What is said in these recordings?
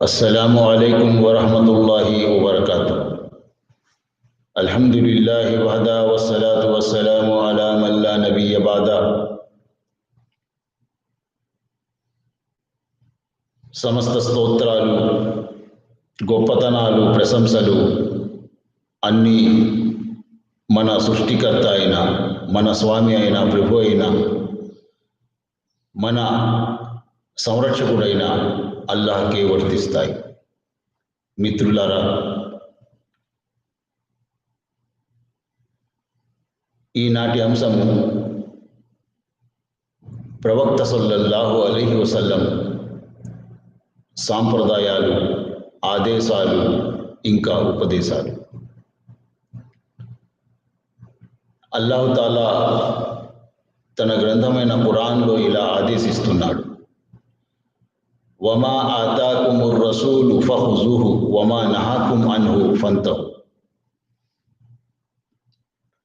السلام عليكم ورحمة الله وبركاته الحمد لله وحده والصلاة والسلام على من لا نبي بعده సమస్త స్తోత్రాలు గొప్పతనాలు ప్రశంసలు అన్నీ మన సృష్టికర్త అయిన మన స్వామి అయిన ప్రభు అయిన మన సంరక్షకుడైన అల్లాహకే వర్తిస్తాయి. మిత్రులారా ఈనాటి అంశము ప్రవక్త సొల్లహు అలహి వసల్లం సాంప్రదాయాలు ఆదేశాలు ఇంకా ఉపదేశాలు. అల్లాహుతాలా తన గ్రంథమైన ఖురాన్లో ఇలా ఆదేశిస్తున్నాడు. వమా ఆతాకుముర్ రసూలు ఫహుజుహు వమా నహాకుం అన్హు ఫంతహు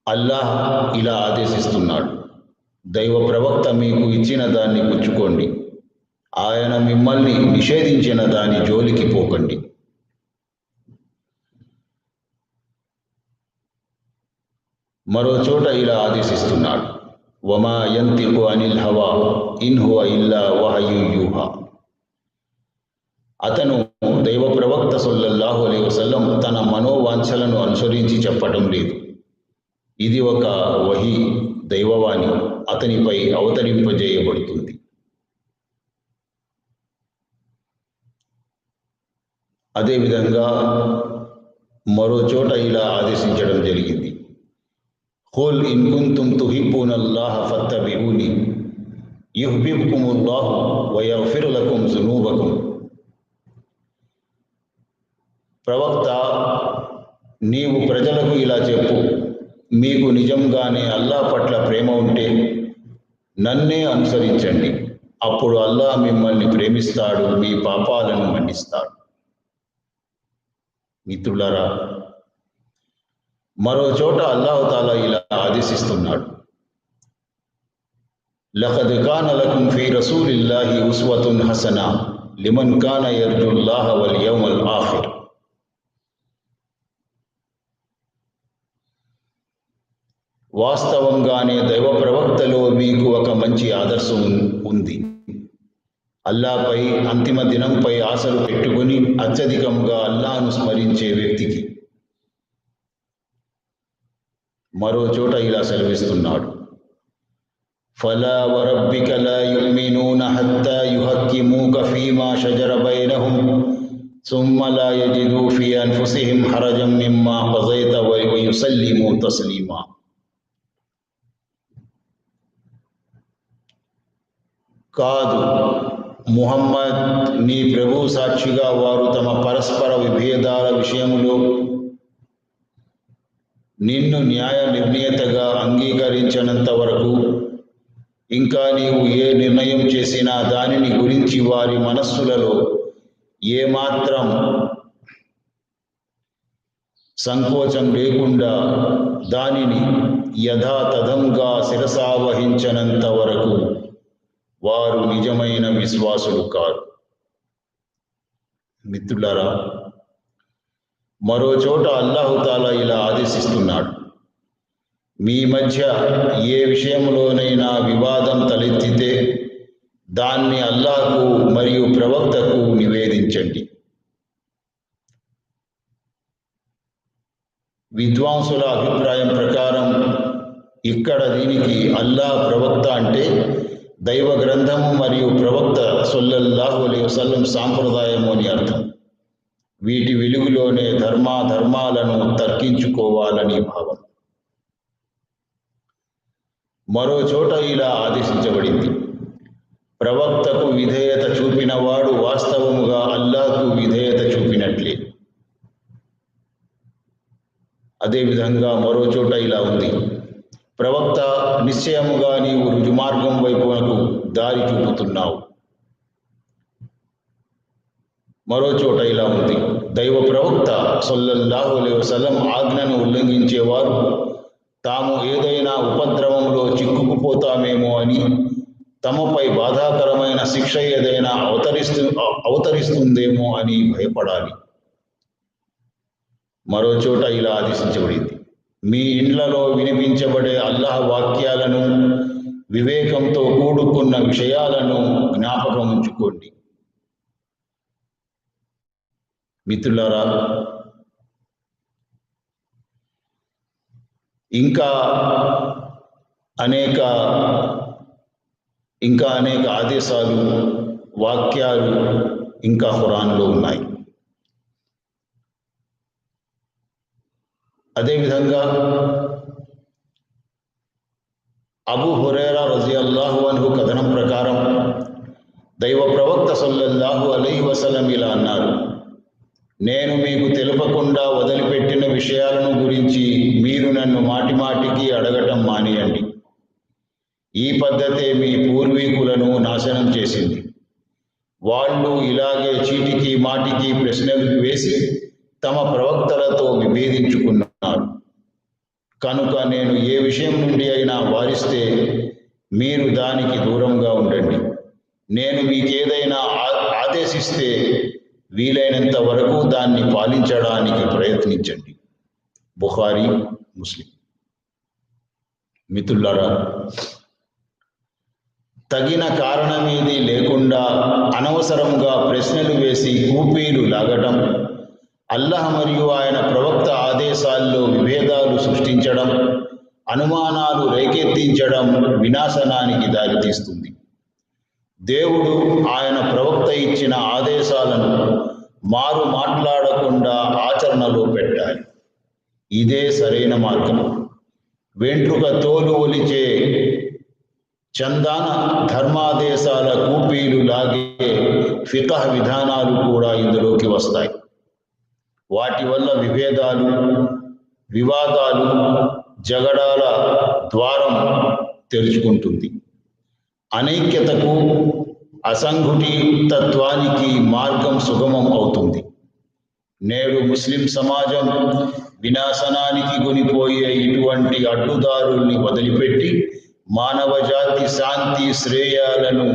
అల్లాహ్ ఇలా ఆదేశిస్తున్నాడు. దైవ ప్రవక్త మీకు ఇచ్చిన దాన్ని పుచ్చుకోండి. ఆయన మిమ్మల్ని నిషేధించిన దాని జోలికి పోకండి. మరో చోట ఇలా ఆదేశిస్తున్నాడు. వమా యంతికు అనిల్ హవా ఇన్ హువ ఇల్లా వహయు యూహా. అతను దైవ ప్రవక్త సొల్లల్లాహు అలీ వసల్లం తన మనోవాంఛలను అనుసరించి చెప్పటం లేదు. ఇది ఒక వహి దైవవాణి అతనిపై అవతరింపజేయబడుతుంది. అదేవిధంగా మరో చోట ఇలా ఆదేశించడం జరిగింది. హోల్ ఇన్ కుంతుం తుహిబ్బూన అల్లాహ యుహ్బిబ్కుముల్లాహు వయఫిరులకుం లకుం జునూబకుం. ప్రవక్త నీవు ప్రజలకు ఇలా చెప్పు. మీకు నిజంగానే అల్లా పట్ల ప్రేమ ఉంటే నన్నే అనుసరించండి. అప్పుడు అల్లా మిమ్మల్ని ప్రేమిస్తాడు మీ పాపాలను మన్నిస్తాడు. మిత్రులరా మరో చోట అల్లాహతాలా ఇలా ఆదేశిస్తున్నాడు. లఖద్ కాన లకుం ఫీ రసూలిల్లాహి ఉస్వతున్ హసనా లిమన్ కాన యర్జుల్లాహ వల్ యౌమల్ ఆఖిర్. వాస్తవంగానే దైవ ప్రవక్తలో మీకు ఒక మంచి ఆదర్శం ఉంది అల్లాపై అంతిమ దినంపై ఆశలు పెట్టుకుని అత్యధికంగా అల్లాను స్మరించే వ్యక్తికి మరో చోట ఇలా సెలవిస్తున్నాడు ఫలా వరబ్బిక లా యుమినూన హత్తా యుహక్కిమూక ఫీమా షజర బైనహుం ثم لا يجدوا في أنفسهم حرجا مما قضيت ويسلموا تسليما కాదు. ముహమ్మద్ నీ ప్రభు సాక్షిగా వారు తమ పరస్పర విభేదాల విషయంలో నిన్ను న్యాయ నిర్ణీతగా అంగీకరించినంత వరకు ఇంకా నీవు ఏ నిర్ణయం చేసినా దానిని గురించి వారి మనస్సులలో ఏమాత్రం సంకోచం లేకుండా దానిని యథాతథంగా శిరసావహించనంత వరకు వారు నిజమైన విశ్వాసులు కారు. మిత్రులారా మరో చోట అల్లాహుతాలా ఇలా ఆదేశిస్తున్నాడు. మీ మధ్య ఏ విషయంలోనైనా వివాదం తలెత్తితే దాన్ని అల్లాహకు మరియు ప్రవక్తకు నివేదించండి. విద్వాంసుల అభిప్రాయం ప్రకారం ఇక్కడ దీనికి అల్లాహ్ ప్రవక్త అంటే దైవ గ్రంథము మరియు ప్రవక్త సొల్లల్లాహు అలీ వసల్లం సాంప్రదాయము అని అర్థం. వీటి వెలుగులోనే ధర్మాధర్మాలను తర్కించుకోవాలని భావం. మరో చోట ఇలా ఆదేశించబడింది. ప్రవక్తకు విధేయత చూపిన వాడు వాస్తవముగా అల్లాహకు విధేయత చూపినట్లే. అదేవిధంగా మరో చోట ఇలా ఉంది. ప్రవక్త నిశ్చయముగా నీవు రుజుమార్గం వైపునకు దారి చూపుతున్నావు. మరో చోట ఇలా ఉంది. దైవ ప్రవక్త సొల్లల్లాహు అలైహి ఆజ్ఞను ఉల్లంఘించేవారు తాము ఏదైనా ఉపద్రవంలో చిక్కుకుపోతామేమో అని తమపై బాధాకరమైన శిక్ష ఏదైనా అవతరిస్తు అవతరిస్తుందేమో అని భయపడాలి. మరో చోట ఇలా ఆదేశించబడింది. మీ ఇండ్లలో వినిపించబడే అల్లాహ్ వాక్యాలను వివేకంతో కూడుకున్న విషయాలను జ్ఞాపకం ఉంచుకోండి. మిత్రులారా ఇంకా అనేక ఇంకా అనేక ఆదేశాలు వాక్యాలు ఇంకా హురాన్లో ఉన్నాయి. అదేవిధంగా అబు హురేరా రజియల్లాహు అన్హు కథనం ప్రకారం దైవ ప్రవక్త సల్లల్లాహు అలీ వసలం ఇలా అన్నారు నేను మీకు తెలపకుండా వదిలిపెట్టిన విషయాలను గురించి మీరు నన్ను మాటి మాటికి అడగటం మానేయండి. ఈ పద్ధతే మీ పూర్వీకులను నాశనం చేసింది. వాళ్ళు ఇలాగే చీటికి మాటికి ప్రశ్నలు వేసి తమ ప్రవక్తలతో విభేదించుకున్నారు. కనుక నేను ఏ విషయం నుండి అయినా వారిస్తే మీరు దానికి దూరంగా ఉండండి. నేను మీకేదైనా ఆ- ఆదేశిస్తే వీలైనంత వరకు దాన్ని పాలించడానికి ప్రయత్నించండి. బుహారీ ముస్లిం. మిత్రులారా తగిన కారణమేది లేకుండా అనవసరంగా ప్రశ్నలు వేసి కూపీలు లాగటం అల్లహ మరియు ఆయన ప్రవక్త ఆదేశాల్లో విభేదాలు సృష్టించడం అనుమానాలు రేకెత్తించడం వినాశనానికి దారితీస్తుంది. దేవుడు ఆయన ప్రవక్త ఇచ్చిన ఆదేశాలను మారు మాట్లాడకుండా ఆచరణలో పెట్టాలి. ఇదే సరైన మార్గం. వెంట్రుక తోలు ఒలిచే చందాన ధర్మాదేశాల కూపీలు లాగే ఫికహ విధానాలు కూడా ఇందులోకి వస్తాయి. వాటి వల్ల విభేదాలు వివాదాలు జగడాల ద్వారం తెరుచుకుంటుంది. అనైక్యతకు అసంఘటితత్వానికి మార్గం సుగమం అవుతుంది. నేడు ముస్లిం సమాజం వినాశనానికి గునిపోయే ఇటువంటి అడ్డుదారుల్ని వదిలిపెట్టి మానవ జాతి శాంతి శ్రేయాలను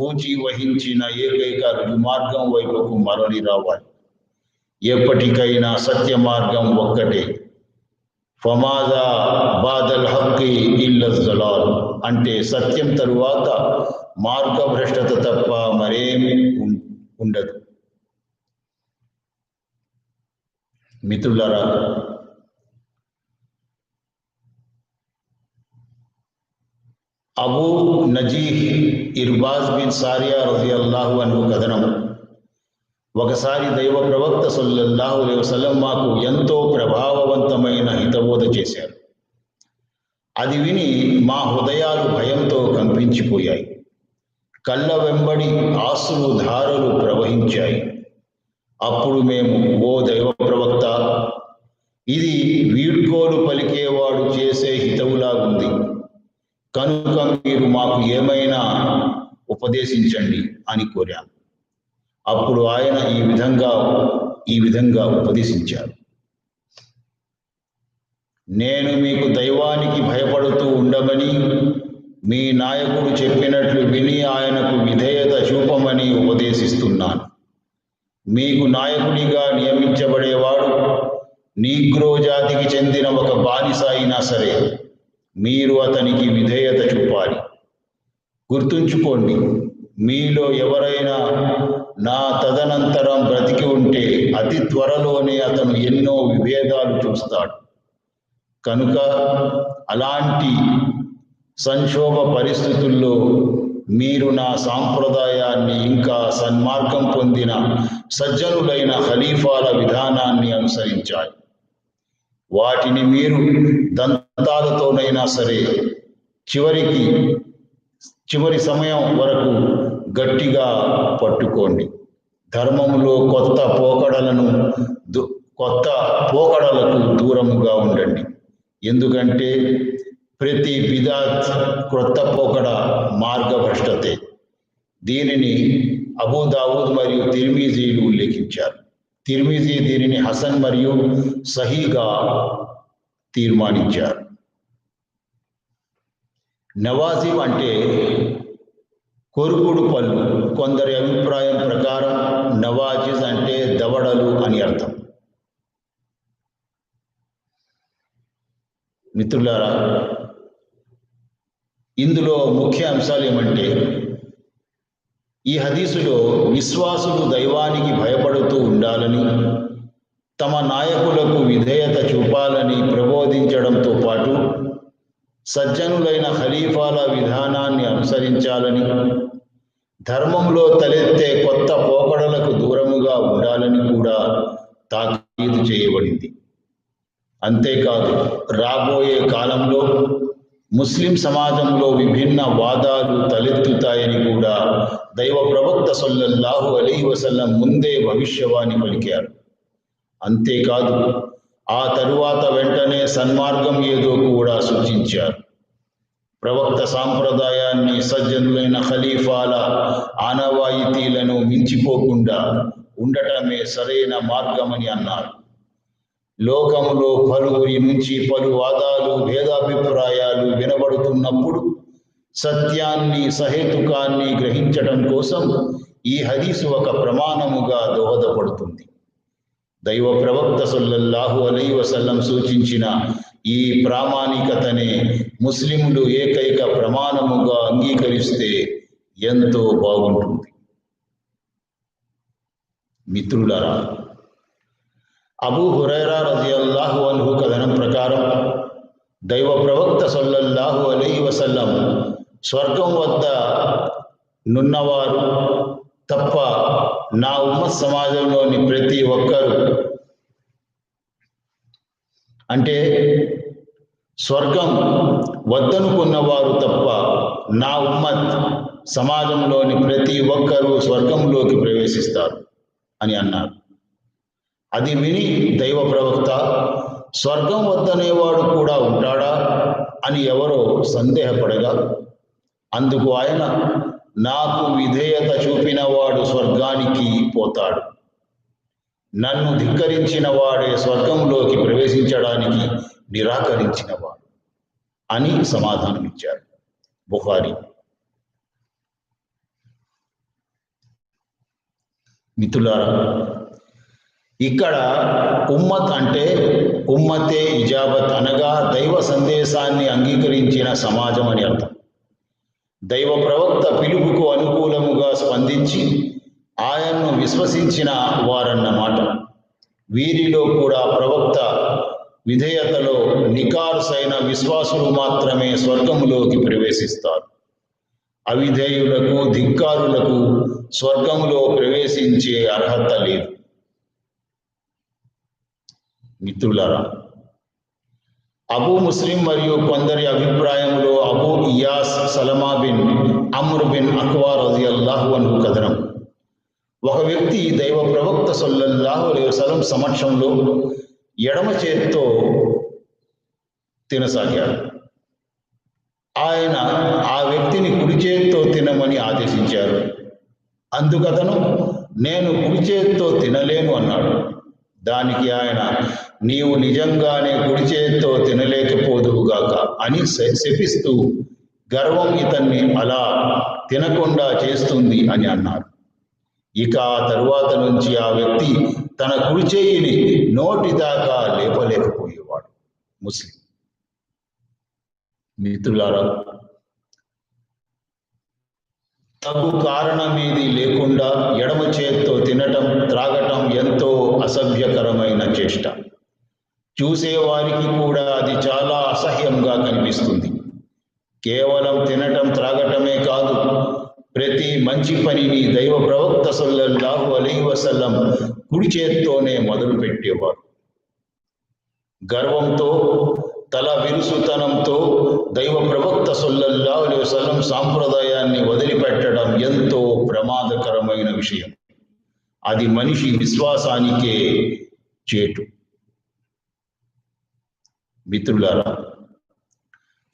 పూచి వహించిన ఏకైక రుజుమార్గం వైపుకు మరలి రావాలి. ఎప్పటికైనా సత్య మార్గం ఒక్కటే. ఫమాజా బాదల్ హక్కి ఇల్లజలాల్ అంటే సత్యం తరువాత మార్గభ్రష్టత తప్ప మరేం ఉం- ఉండదు. మిత్రులరా అబూ నజీహ్ ఇర్బాజ్ బిన్ సారియా రజియల్లాహు అను కథనం ఒకసారి దైవ ప్రవక్త సల్లల్లాహు వసలం మాకు ఎంతో ప్రభావవంతమైన హితబోధ చేశారు. అది విని మా హృదయాలు భయంతో కంపించిపోయాయి. కళ్ళ వెంబడి ఆసులు ధారలు ప్రవహించాయి. అప్పుడు మేము ఓ దైవ ప్రవక్త ఇది వీడ్కోలు పలికేవాడు చేసే హితవులాగుంది. కనుక మీరు మాకు ఏమైనా ఉపదేశించండి అని కోరాము అప్పుడు ఆయన ఈ విధంగా ఈ విధంగా ఉపదేశించారు. నేను మీకు దైవానికి భయపడుతూ ఉండమని మీ నాయకుడు చెప్పినట్లు విని ఆయనకు విధేయత చూపమని ఉపదేశిస్తున్నాను. మీకు నాయకుడిగా నియమించబడేవాడు నీగ్రో జాతికి చెందిన ఒక బానిస అయినా సరే మీరు అతనికి విధేయత చూపాలి. గుర్తుంచుకోండి మీలో ఎవరైనా నా తదనంతరం బ్రతికి ఉంటే అతి త్వరలోనే అతను ఎన్నో విభేదాలు చూస్తాడు. కనుక అలాంటి సంక్షోభ పరిస్థితుల్లో మీరు నా సాంప్రదాయాన్ని ఇంకా సన్మార్గం పొందిన సజ్జనులైన ఖలీఫాల విధానాన్ని అనుసరించాలి. వాటిని మీరు దంతాలతోనైనా సరే చివరికి చివరి సమయం వరకు గట్టిగా పట్టుకోండి. ధర్మంలో కొత్త పోకడలను కొత్త పోకడలకు దూరముగా ఉండండి. ఎందుకంటే ప్రతి బిదాత్ క్రొత్త పోకడ మార్గభ్రష్టతే. దీనిని అబూదావుద్ మరియు తిర్మిజీలు ఉల్లేఖించారు. తిర్మిజీ దీనిని హసన్ మరియు సహీగా తీర్మానించారు. నవాజిబ్ అంటే కొరుకుడు పళ్ళు. కొందరి అభిప్రాయం ప్రకారం నవాజిజ్ అంటే దవడలు అని అర్థం. మిత్రులారా ఇందులో ముఖ్య అంశాలు ఏమంటే ఈ హదీసులో విశ్వాసులు దైవానికి భయపడుతూ ఉండాలని తమ నాయకులకు విధేయత చూపాలని ప్రబోధించడంతో పాటు సజ్జనులైన ఖలీఫాల విధానాన్ని అనుసరించాలని ధర్మంలో తలెత్తే కొత్త పోకడలకు దూరముగా ఉండాలని కూడా తాకీదు చేయబడింది. అంతేకాదు రాబోయే కాలంలో ముస్లిం సమాజంలో విభిన్న వాదాలు తలెత్తుతాయని కూడా దైవ ప్రవక్త సొల్లహు అలీ వసల్లం ముందే భవిష్యవాణి పలికారు. అంతేకాదు ఆ తరువాత వెంటనే సన్మార్గం ఏదో కూడా సూచించారు. ప్రవక్త సాంప్రదాయాన్ని సజ్జనులైన ఖలీఫాల ఆనవాయితీలను మించిపోకుండా ఉండటమే సరైన మార్గమని అన్నారు. లోకములో పలువురి నుంచి పలు వాదాలు భేదాభిప్రాయాలు వినబడుతున్నప్పుడు సత్యాన్ని సహేతుకాన్ని గ్రహించడం కోసం ఈ హదీసు ఒక ప్రమాణముగా దోహదపడుతుంది. దైవ ప్రవక్త సొల్లల్లాహు అలై వసల్లం సూచించిన ఈ ప్రామాణికతనే ముస్లింలు ఏకైక ప్రమాణముగా అంగీకరిస్తే ఎంతో బాగుంటుంది. మిత్రులరా అబూ హురైరా రజియల్లాహు అన్హు కథనం ప్రకారం దైవ ప్రవక్త సొల్లల్లాహు అలై వసల్లం స్వర్గం వద్ద నున్నవారు తప్ప నా ఉమ్మత్ సమాజంలోని ప్రతి ఒక్కరు అంటే స్వర్గం వద్దనుకున్నవారు తప్ప నా ఉమ్మత్ సమాజంలోని ప్రతి ఒక్కరూ స్వర్గంలోకి ప్రవేశిస్తారు అని అన్నారు. అది విని దైవ ప్రవక్త స్వర్గం వద్దనేవాడు కూడా ఉంటాడా? అని ఎవరో సందేహపడగా అందుకు ఆయన నాకు విధేయత చూపిన వాడు స్వర్గానికి పోతాడు. నన్ను ధిక్కరించిన వాడే స్వర్గంలోకి ప్రవేశించడానికి నిరాకరించిన వాడు అని సమాధానమిచ్చారు బుహారి మిత్రులారా ఇక్కడ ఉమ్మత్ అంటే ఉమ్మతే ఇజాబత్ అనగా దైవ సందేశాన్ని అంగీకరించిన సమాజం అని అర్థం. దైవ ప్రవక్త పిలుపుకు అనుకూలముగా స్పందించి ఆయన్ను విశ్వసించిన వారన్నమాట. వీరిలో కూడా ప్రవక్త విధేయతలో నికారుసైన విశ్వాసులు మాత్రమే స్వర్గములోకి ప్రవేశిస్తారు. అవిధేయులకు ధిక్కారులకు స్వర్గములో ప్రవేశించే అర్హత లేదు. మిత్రులారా అబూ ముస్లిం మరియు కొందరి అభిప్రాయంలో Abu Iyas Salama bin Amr bin Akwa రజియల్లాహు అన్హు కథనం. ఒక వ్యక్తి దైవ ప్రవక్త సొల్లల్లాహు అలైహి వసల్లం సమక్షంలో ఎడమ చేత్తో తినసాగాడు. ఆయన ఆ వ్యక్తిని కుడి చేత్తో తినమని ఆదేశించారు. అందుకతను నేను కుడి చేత్తో తినలేను అన్నాడు. దానికి ఆయన నీవు నిజంగానే కుడి చేత్తో తినలేకపోదువుగాక అని శపిస్తూ గర్వం ఇతన్ని అలా తినకుండా చేస్తుంది అని అన్నారు. ఇక ఆ తరువాత నుంచి ఆ వ్యక్తి తన కుడి చేయిని నోటి దాకా లేపలేకపోయేవాడు. ముస్లిం. మిత్రులారా తగు కారణమేది లేకుండా ఎడమ చేత్తో తినటం త్రాగటం ఎంతో అసభ్యకరమైన చేష్ట. చూసేవారికి కూడా అది చాలా అసహ్యంగా కనిపిస్తుంది. కేవలం తినటం త్రాగటమే కాదు ప్రతి మంచి పనిని దైవ ప్రవక్త సల్లల్లాహు అలై వసల్లం కుడి చేత్తోనే మొదలు పెట్టేవారు. గర్వంతో తల విరుసుతనంతో దైవ ప్రవక్త సొల్లల్లాహు అలీ వసల్లం సాంప్రదాయాన్ని వదిలిపెట్టడం ఎంతో ప్రమాదకరమైన విషయం. అది మనిషి విశ్వాసానికే చేటు. మిత్రులారా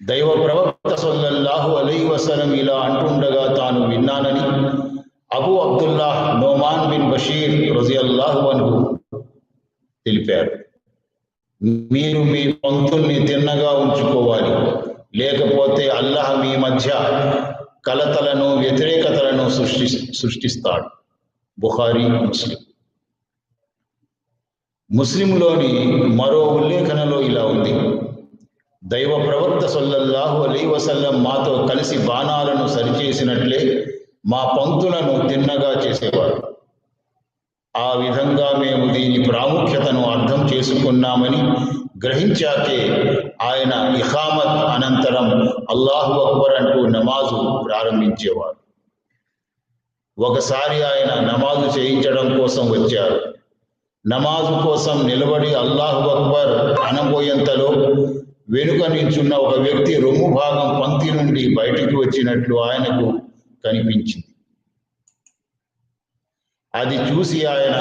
దైవ ప్రవక్త సొల్లహు అలై వసలం ఇలా అంటుండగా తాను విన్నానని Abu Abdullah Noman bin Bashir రజియల్లాహు అను తెలిపారు. మీరు మీ పంక్తుల్ని తిన్నగా ఉంచుకోవాలి. లేకపోతే అల్లాహ్ మీ మధ్య కలతలను వ్యతిరేకతలను సృష్టి సృష్టిస్తాడు. బుహారీ ముస్లిం. ముస్లింలోని మరో ఉల్లేఖనలో ఇలా ఉంది. దైవ ప్రవక్త సొల్లల్లాహు అలీ వసల్లం మాతో కలిసి బాణాలను సరిచేసినట్లే మా పంక్తులను తిన్నగా చేసేవారు. ఆ విధంగా మేము దీని ప్రాముఖ్యతను అర్థం చేసుకున్నామని గ్రహించాకే ఆయన ఇహామత్ అనంతరం అల్లాహు అక్బర్ అంటూ నమాజు ప్రారంభించేవారు. ఒకసారి ఆయన నమాజు చేయించడం కోసం వచ్చారు. నమాజు కోసం నిలబడి అల్లాహు అక్బర్ అనబోయేంతలో వెనుక నించున్న ఒక వ్యక్తి రొమ్ము భాగం పంక్తి నుండి బయటికి వచ్చినట్లు ఆయనకు కనిపించింది. అది చూసి ఆయన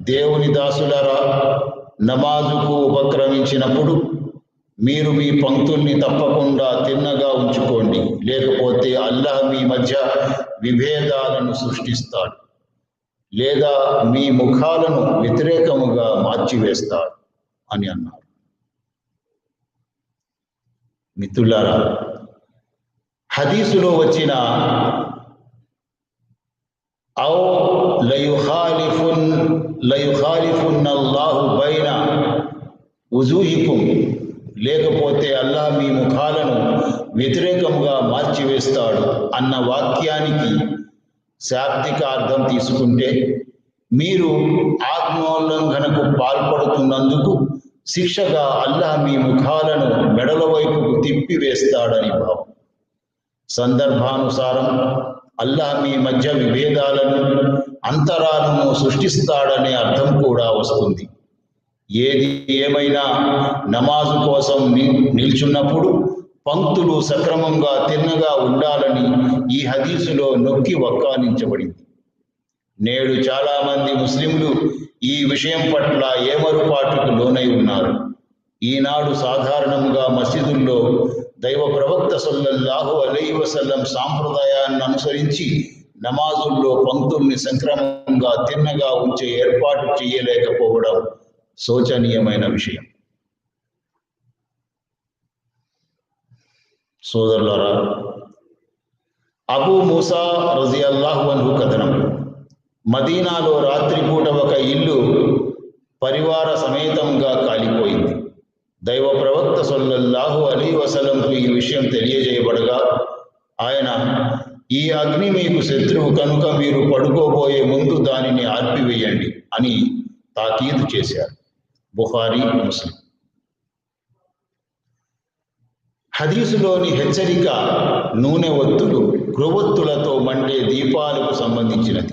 దేవుని దాసులరా నమాజుకు ఉపక్రమించినప్పుడు మీరు మీ పంక్తుల్ని తప్పకుండా తిన్నగా ఉంచుకోండి. లేకపోతే అల్లాహ్ మీ మధ్య విభేదాలను సృష్టిస్తాడు. లేదా మీ ముఖాలను వ్యతిరేకముగా మార్చివేస్తాడు అని అన్నారు. మిత్రులారా హదీసులో వచ్చిన ఔ లయుఖాలిఫున్ లయుఖాలిఫున్ అల్లాహు బైన ఉజూహికుం లేకపోతే అల్లాహ్ మీ ముఖాలను వ్యతిరేకముగా మార్చివేస్తాడు అన్న వాక్యానికి శాబ్దిక అర్థం తీసుకుంటే మీరు ఆత్మోల్లంఘనకు పాల్పడుతున్నందుకు శిక్షగా అల్లాహ్ మీ ముఖాలను మెడల వైపుకు తిప్పివేస్తాడని భావం. సందర్భానుసారం అల్లాహ్ మీ మధ్య విభేదాలను అంతరాలను సృష్టిస్తాడనే అర్థం కూడా వస్తుంది. ఏది ఏమైనా నమాజు కోసం నిల్చున్నప్పుడు పంక్తులు సక్రమంగా తిన్నగా ఉండాలని ఈ హదీసులో నొక్కి వక్కానించబడింది. నేడు చాలా మంది ముస్లింలు ఈ విషయం పట్ల ఏమరుపాటుకు లోనై ఉన్నారు. ఈనాడు సాధారణంగా మసీదుల్లో దైవ ప్రవక్త సొల్లహు అలై వసల్లం సాంప్రదాయాన్ని అనుసరించి నమాజుల్లో పంక్తుల్ని సంక్రమంగా తిన్నగా ఉంచే ఏర్పాటు చేయలేకపోవడం శోచనీయమైన విషయం. సోదరులారా అబూ మూసా రజియల్లాహు అన్హు కథనం. మదీనాలో రాత్రిపూట ఒక ఇల్లు పరివార సమేతంగా కాలిపోయింది. దైవ ప్రవక్త సొల్లహు అలీ వసలంకు ఈ విషయం తెలియజేయబడగా ఆయన ఈ అగ్ని మీకు శత్రువు కనుక మీరు పడుకోబోయే ముందు దానిని ఆర్పివేయండి అని తాకీదు చేశారు. బుహారీ ముస్లిం. హదీసులోని హెచ్చరిక నూనె ఒత్తులు క్రొవొత్తులతో మండే దీపాలకు సంబంధించినది.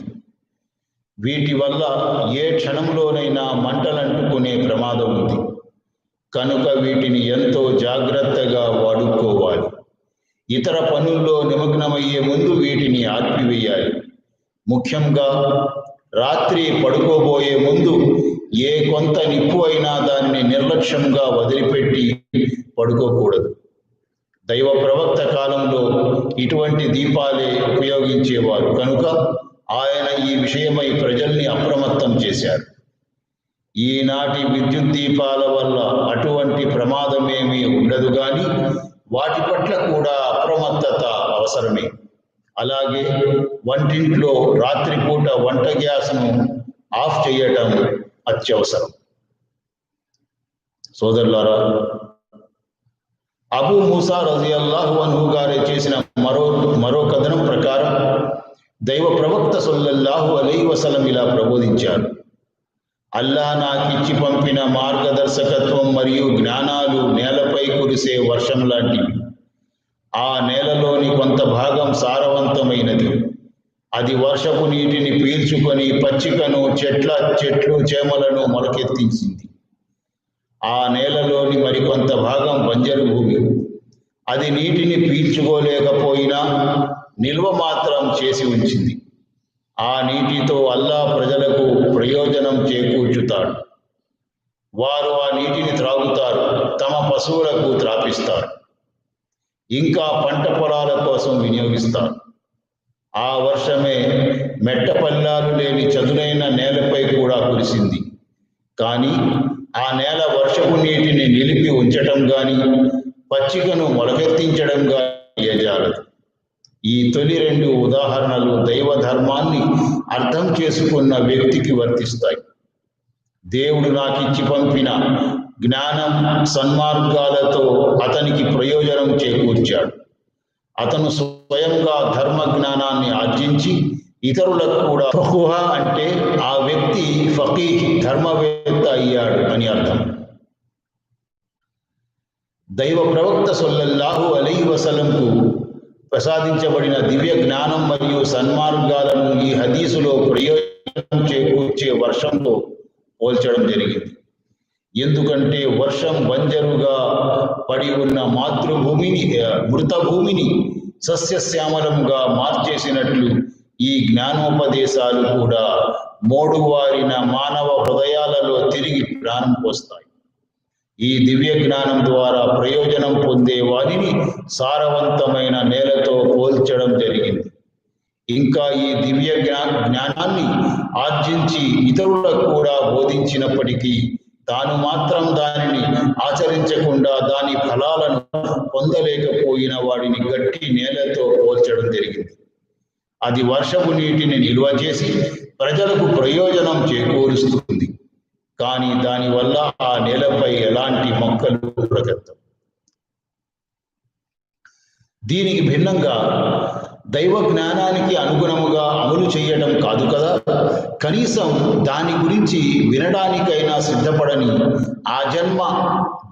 వీటి వల్ల ఏ క్షణంలోనైనా మంటలంటుకునే ప్రమాదం ఉంది. కనుక వీటిని ఎంతో జాగ్రత్తగా వాడుకోవాలి. ఇతర పనుల్లో నిమగ్నమయ్యే ముందు వీటిని ఆర్పివేయాలి ముఖ్యంగా రాత్రి పడుకోబోయే ముందు ఏ కొంత నిప్పు అయినా దానిని నిర్లక్ష్యంగా వదిలిపెట్టి పడుకోకూడదు. దైవ ప్రవక్త కాలంలో ఇటువంటి దీపాలే ఉపయోగించేవారు. కనుక ఆయన ఈ విషయమై ప్రజల్ని అప్రమత్తం చేశారు. ఈనాటి విద్యుత్ దీపాల వల్ల అటువంటి ప్రమాదమేమీ ఉండదు కానీ వాటి పట్ల కూడా అప్రమత్తత అవసరమే. అలాగే వంటింట్లో రాత్రిపూట వంట గ్యాస్ను ఆఫ్ చేయటం అత్యవసరం. సోదరులారా అబూ మూసా రజియల్లాహు అన్హు గారే చేసిన మరో మరో కథనం ప్రకారం దైవ ప్రవక్త సొల్లల్లాహు అలై వసలం ఇలా ప్రబోధించారు అల్లా నాకిచ్చి పంపిన మార్గదర్శకత్వం మరియు జ్ఞానాలు నేలపై కురిసే వర్షం లాంటివి. ఆ నేలలోని కొంత భాగం సారవంతమైనది. అది వర్షపు నీటిని పీల్చుకొని పచ్చికను చెట్ల చెట్లు చేమలను మొలకెత్తించింది. ఆ నేలలోని మరికొంత భాగం బంజరు భూమి. అది నీటిని పీల్చుకోలేకపోయినా నిల్వ మాత్రం చేసి ఉంచింది. ఆ నీటితో అల్లా ప్రజలకు ప్రయోజనం చేకూర్చుతాడు. వారు ఆ నీటిని త్రాగుతారు తమ పశువులకు త్రాపిస్తారు. ఇంకా పంట పొలాల కోసం వినియోగిస్తారు. ఆ వర్షమే మెట్ట పల్లాలు లేని చదునైన నేలపై కూడా కురిసింది. కానీ ఆ నేల వర్షపు నీటిని నిలిపి ఉంచటం గాని పచ్చికను మొలకెత్తించడం గాని చేయజాలదు ఈ తొలి రెండు ఉదాహరణలు దైవ ధర్మాన్ని అర్థం చేసుకున్న వ్యక్తికి వర్తిస్తాయి. దేవుడు నాకు ఇచ్చి పంపిన జ్ఞానం సన్మార్గాలతో అతనికి ప్రయోజనం చేకూర్చాడు. అతను స్వయంగా ధర్మ జ్ఞానాన్ని ఆర్జించి ఇతరులకు కూడా ఫకుహ అంటే ఆ వ్యక్తి ఫకీ ధర్మవేత్త అయ్యాడు అని అర్థం. దైవ ప్రవక్త సొల్లల్లాహు అలీ వసలంకు ప్రసాదించబడిన దివ్య జ్ఞానం మరియు సన్మార్గాలను ఈ హదీసులో ప్రయోజనం చేకూర్చే వర్షంతో పోల్చడం జరిగింది. ఎందుకంటే వర్షం బంజరుగా పడి ఉన్న మాతృభూమిని మృత భూమిని సస్యశ్యామలంగా మార్చేసినట్లు ఈ జ్ఞానోపదేశాలు కూడా మోడువారిన మానవ హృదయాలలో తిరిగి ప్రాణం పోస్తాయి ఈ దివ్య జ్ఞానం ద్వారా ప్రయోజనం పొందే వారిని సారవంతమైన నేలతో పోల్చడం జరిగింది. ఇంకా ఈ దివ్య జ్ఞా జ్ఞానాన్ని ఆర్జించి ఇతరులకు కూడా బోధించినప్పటికీ తాను మాత్రం దానిని ఆచరించకుండా దాని ఫలాలను పొందలేకపోయిన వాడిని గట్టి నేలతో పోల్చడం జరిగింది. అది వర్షపు నీటిని నిల్వ చేసి ప్రజలకు ప్రయోజనం చేకూరుస్తుంది. కానీ దానివల్ల ఆ నేలపై ఎలాంటి మొక్కలు బ్రతకవు. దీనికి భిన్నంగా దైవ జ్ఞానానికి అనుగుణముగా అమలు చేయడం కాదు కదా? కనీసం దాని గురించి వినడానికైనా సిద్ధపడని ఆ జన్మ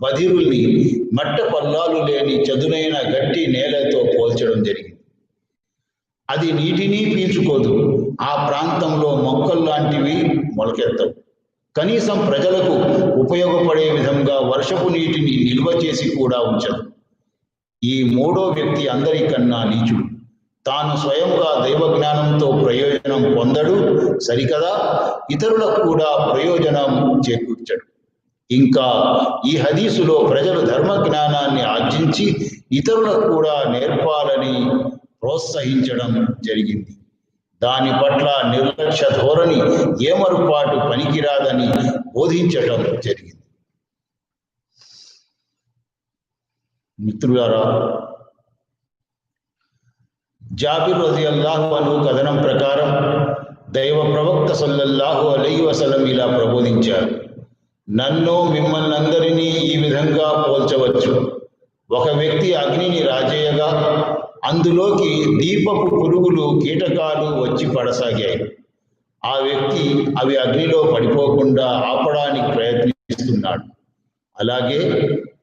బదిరుల్ని మట్ట పల్లాలు లేని చదునైన గట్టి నేలతో పోల్చడం జరిగింది. అది నీటిని పీల్చుకోదు. ఆ ప్రాంతంలో మొక్కలు లాంటివి మొలకెత్తవు. కనీసం ప్రజలకు ఉపయోగపడే విధంగా వర్షపు నీటిని నిల్వ చేసి కూడా ఉంచదు. ఈ మూడో వ్యక్తి అందరికన్నా నీచుడు. తాను స్వయంగా దైవ జ్ఞానంతో ప్రయోజనం పొందడు సరికదా? ఇతరులకు కూడా ప్రయోజనం చేకూర్చడు. ఇంకా ఈ హదీసులో ప్రజలు ధర్మ జ్ఞానాన్ని ఆర్జించి ఇతరులకు కూడా నేర్పాలని ప్రోత్సహించడం జరిగింది. దాని పట్ల నిర్లక్ష్య ధోరణి ఏమరుపాటు పనికిరాదని బోధించటం జరిగింది. మిత్రులారా జాబిర్ రజియల్లాహు అను కథనం ప్రకారం దైవ ప్రవక్త సల్లల్లాహు అలై వసలం ఇలా ప్రబోధించారు. నన్ను మిమ్మల్ని అందరినీ ఈ విధంగా పోల్చవచ్చు. ఒక వ్యక్తి అగ్నిని రాజేయగా అందులోకి దీపపు పురుగులు కీటకాలు వచ్చి పడసాగాయి. ఆ వ్యక్తి అవి అగ్నిలో పడిపోకుండా ఆపడానికి ప్రయత్నిస్తున్నాడు. అలాగే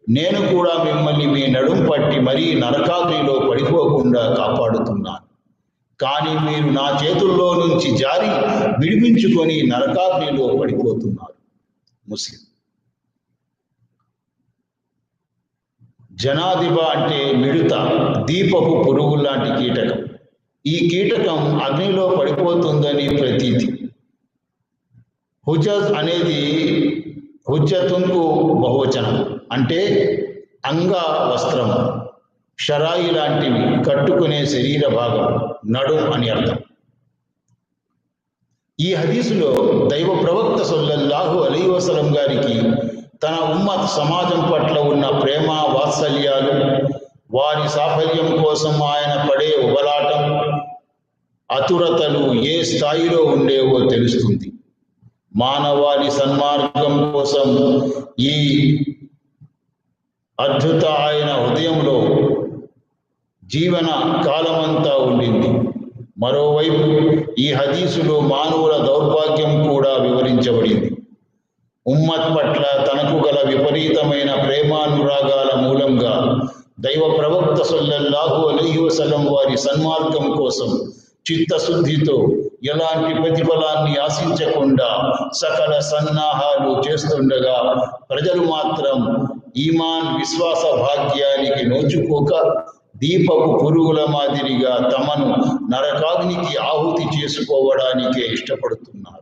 నేను కూడా మిమ్మల్ని మీ నడుం పట్టి మరీ నరకాగ్నిలో పడిపోకుండా కాపాడుతున్నాను. కానీ మీరు నా చేతుల్లో నుంచి జారి విడిపించుకొని నరకాగ్నిలో పడిపోతున్నారు. ముస్లిం జనాదిబ అంటే మిడుత దీపపు పురుగు లాంటి కీటకం. ఈ కీటకం అగ్నిలో పడిపోతుందని ప్రతీతి. హుజజ్ అనేది హుజతున్కు బహువచనం అంటే అంగ వస్త్రం షరాయి లాంటివి కట్టుకునే శరీర భాగం నడుం అని అర్థం. ఈ హదీసులో దైవ ప్రవక్త సొల్లల్లాహు అలీ వసలం గారికి తన ఉమ్మత్ సమాజం పట్ల ఉన్న ప్రేమ వాత్సల్యాలు వారి సాఫల్యం కోసం ఆయన పడే ఉబలాటం అతురతలు ఏ స్థాయిలో ఉండేవో తెలుస్తుంది. మానవాళి సన్మార్గం కోసం ఈ అద్భుత ఆయన హృదయంలో జీవన కాలమంతా ఉండింది. మరోవైపు ఈ హదీసులో మానవుల దౌర్భాగ్యం కూడా వివరించబడింది. ఉమ్మత్ పట్ల తనకు గల విపరీతమైన ప్రేమానురాగాల మూలంగా దైవ ప్రవక్త సొల్లల్లాహు అలైహి వసల్లం వారి సన్మార్గం కోసం చిత్తశుద్ధితో ఎలాంటి ప్రతిఫలాన్ని ఆశించకుండా సకల సన్నాహాలు చేస్తుండగా ప్రజలు మాత్రం ఈమాన్ విశ్వాస భాగ్యానికి నోచుకోక దీపపు పురుగుల మాదిరిగా తమను నరకాగ్నికి ఆహుతి చేసుకోవడానికే ఇష్టపడుతున్నారు.